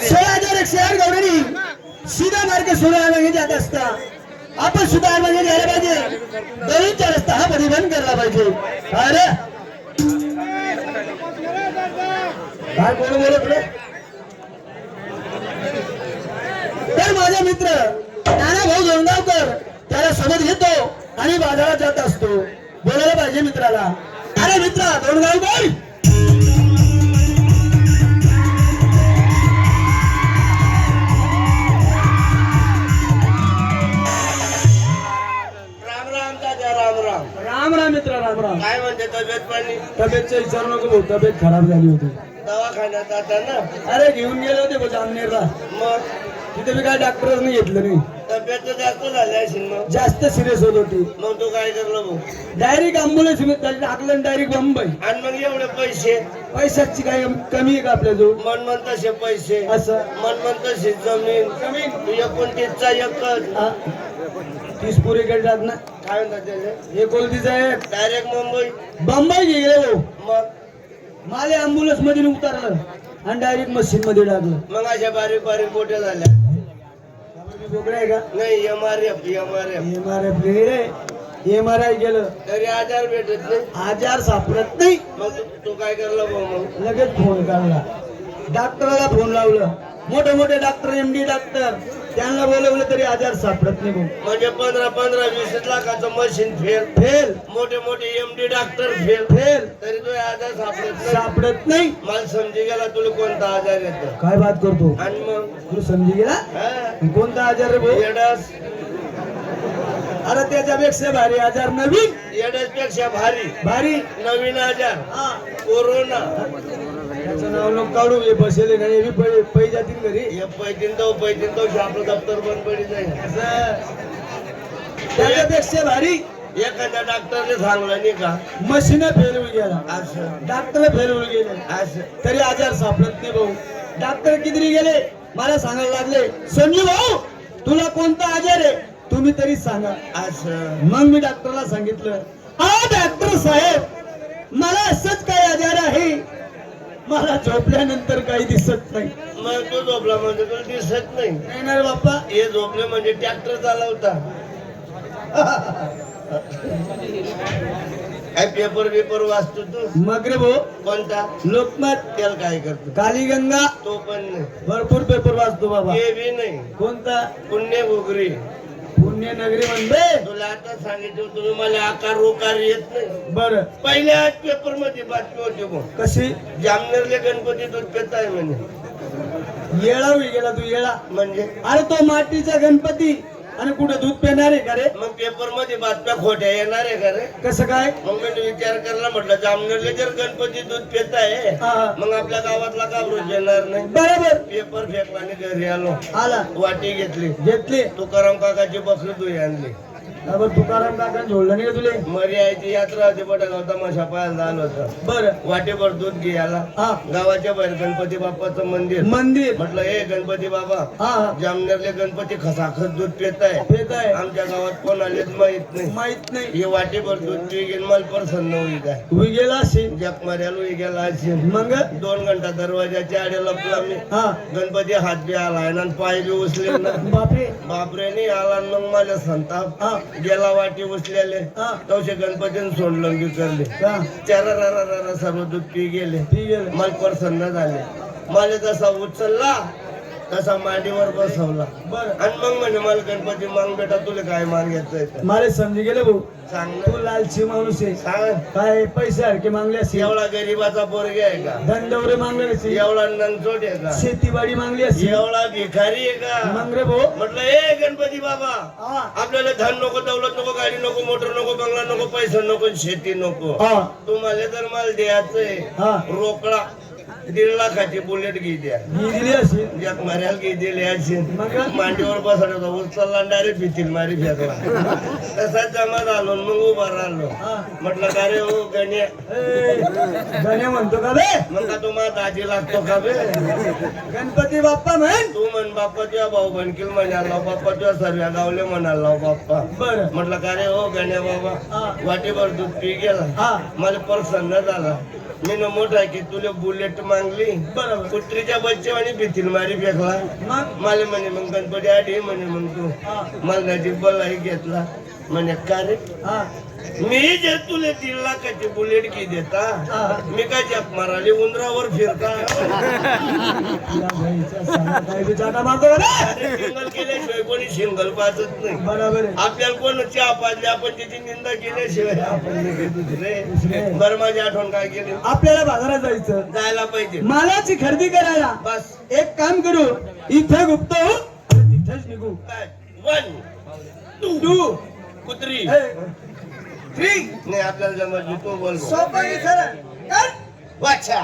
सोळा एकशे आठ गौरणी सीधा मार्ग सोळा मागे जात असता. आपण सुद्धा मागे पाहिजे. दळीचा रस्ता हा परिधान करायला पाहिजे. अरे! काय कोण बोलत तर माझा मित्र नाना भाऊ जोंगावकर त्याला सोबत घेतो आणि बाजारात जात असतो. बोलायला पाहिजे मित्राला. अरे मित्रा दोंडगावकर राम तब्येतचं विचारू नको भाऊ तब्येत खराब झाली होती. दवाखान्यात ना? अरे घेऊन गेले होते भाऊ जामनेरला. मग? तिथे मी काय डॉक्टरच नाही घेतलं नाही तब्येत तर जास्त झाली असेल मग. जास्त सिरियस होत होती. मग तू काय करलं भाऊ? डायरेक्ट अँब्युलन्स मी त्याला टाकलं डायरेक्ट मुंबई. आणि मग एवढे पैसे? पैशाची काय कमी आहे का आपल्याजवळ? मन मन तसे पैसे. असं. मन मन तशी जमीन. जमीन. तू एकोणतीसचा एकच. तीस पुरे करतात ना? काय म्हणतात त्याचे? एकोलतीचा एक डायरेक्ट मुंबई. बंबई गेले भाऊ मग? मला अँब्युलन्समध्ये उतरलं आणि डायरेक्ट मशीन मध्ये टाकलं. मग अशा बारीक बारीक मोठ्या झाल्या. बोकडे आहे का? नाही M R F M R F M R F ray. M R I गेलं तरी आजार भेटत नाही. आजार सापडत नाही. मग तू- तू काय करलं भाऊ मग? लगेच फोन काढला. डॉक्टरला फोन लावलं. मोठे मोठे डॉक्टर एम डी डॉक्टर त्यांना बोलवलं तरी आजार सापडत नाही भाऊ. म्हणजे पंधरा पंधरा वीस लाखाचं मशीन फेल फेल मोठे मोठे M D doctor fail fail तरी तो आजार सापडत नाही. सापडत नाही. मला समजी गेला तुला कोणता आजार येतो काय बात करतो? आणि मग? तू समजी गेला? हा? कोणता आजार रे भाऊ? येडस. अरे त्याच्यापेक्षा भारी आजार नवीन. येडसपेक्षा भारी. भारी. नवीन आजार. हा. कोरोना. त्याचं नाव लोक काढू हे बसेले हे बी पै पै जातील घरी. हे पैतीन तो पैतीन तो आपलं दप्तर बंद पडी जाईल असं. त्याच्यापेक्षा भारी. एखाद्या डॉक्टरने सांगलं नाही का? मशीन होऊन गेला असं. डॉक्टर होऊन गेले. असं. तरी आजार सापडत नाही भाऊ. डॉक्टर किती गेले. मला सांगायला लागले संजू भाऊ तुला कोणता आजार आहे? तुम्ही तरी सांगा. असं. मग मी डॉक्टरला सांगितलं हा डॉक्टर साहेब मला असंच काय आजार आहे. मला झोपल्यानंतर काही दिसत नाही. मग तो झोपला म्हणजे तुला दिसत नाही. नाही ना रे बाप्पा. हे झोपले म्हणजे ट्रॅक्टर चालवता. काय पेपर पेपर वाचतो तू? मग रे भाऊ. कोणता? लोकमत. त्याला काय करतो? कालीगंगा. तो पण नाही. भरपूर पेपर वाचतो बाबा. ते बी नाही. कोणता? पुण्य घुगरी पुण्यनगरी म्हणते तुला आता सांगितलं तुम्ही मला आकार रोकार येत नाही. बर. पहिल्या पेपरमध्ये बातमी होती बघ. कशी? जामनेरले गणपती दूध पेत आहे म्हणे. येळा होई गेला तू येळा. म्हणजे? अरे तो मातीचा गणपती. आणि कुठे दूध पेणार आहे का रे? मग पेपरमध्ये बातम्या खोट्या येणार आहे का रे? कसं काय? मग मी विचार करला म्हटलं जामनेरले जर गणपती दूध पेत आहे हा. मग आपल्या गावातला का रोज येणार नाही? बरोबर. पेपर फेकला आणि घरी आलो. आला. वाटी घेतली. घेतली. तुकाराम काकाची बकरी दुई आणली. तुकाराम काका नाही तुले? आईची यात्रा होती बटागाव तमाशा पाहायला झालं होतं. बर. वाटेभर दूध घ्यायला. हा. गावाच्या बाहेर गणपती बाप्पाचं मंदिर. मंदिर. म्हटलं ए गणपती बाबा हा. हा जामनेरले गणपती खसाखस दूध पेत आहे पेत आहे आमच्या गावात कोण आलेच माहीत नाही. माहीत नाही. हे वाटेभर दूध पी गेल मला प्रसन्न होईल काय? गेला असेल जग मार्याला होई गेला असेल मग? दोन घंटा दरवाजाच्या आडे लपला मी. हा. गणपती हात बी आला आणि पाय बी उचले ना बापरे. बापरे नाही आला मग माझ्या संताप. हा. गेला वाटी उचलेले. हा. तवशे गणपतीने सोडलं का चारा सर्व दूध पी गेलं. मला प्रसन्न झाले. मला जसा उचलला तसा मांडीवर बसवला. बर. आणि मग म्हणे मला गणपती मांग बेटा तुला काय मागायचंय तर? मला समजी गेले भाऊ. सांग. तू लालची माणूस आहे. सांग. काय पैसे हरके मागले असेल एवढा गरीबाचा पोरगे आहे का? धंदवरे मागले असेल एवढा नंचोट आहे का? शेतीवाडी मागली असेल एवढा भिकारी आहे का? मग रे भाऊ. म्हटलं ए गणपती बाबा आपल्याला धन नको दौलत नको गाडी नको मोटर नको बंगला नको पैसा नको शेती नको. तुम्हाला तर मला द्यायचंय. हा. रोकडा दीड लाखाची बुलेट घे द्या ही दिली असेल. जग मार्याला घे दिले असेल. मग? मांडीवर बसवला होता उचलला डायरेक्ट भीतील मारी फेकला. तसाच जमा झालो मग उभा राहिलो. म्हटलं का रे हो गण्या? म्हणतो का बे मग का तुम्हाला दाजी लागतो का बे गणपती बाप्पा म्हण. तू म्हण बाप्पा तुझ्या भाऊ बनकील म्हणाला बाप्पा तुझ्या सर्व्या गावले म्हणाला बाप्पा. बर. म्हटलं का रे हो गण्या बाबा? वाटेभर दूध पी गेला. मला प्रसन्न झाला. मी न मोठा की तुला बुलेट मागली. बरोबर. कुत्रीच्या बच्चेवानी भीतील मारी फेकला. मग? मला म्हणे मग गणपती आधी म्हणे मग तू हा. बलाई घेतला. म्हणे का रे? हा. मी जे तुले दीड लाखाची बुलेट की देता हा. मी काय जप माराले उंदरावर फिरता? काय सिंगल केल्याशिवाय कोणी सिंगल पाचत नाही. बरोबर आपल्याला कोण चहा पाजली आपण त्याची निंदा केल्याशिवाय. बरं माझी आठवण काय केली? आपल्याला बाजारात जायचं. जायला पाहिजे. मालाची खरेदी करायला. बस. एक काम करू. इथे गुप्त हो. तिथेच निघू. One two. कुत्री. नाही आपल्याला जमत तो बोल सोपं खरं. कर. वाचा.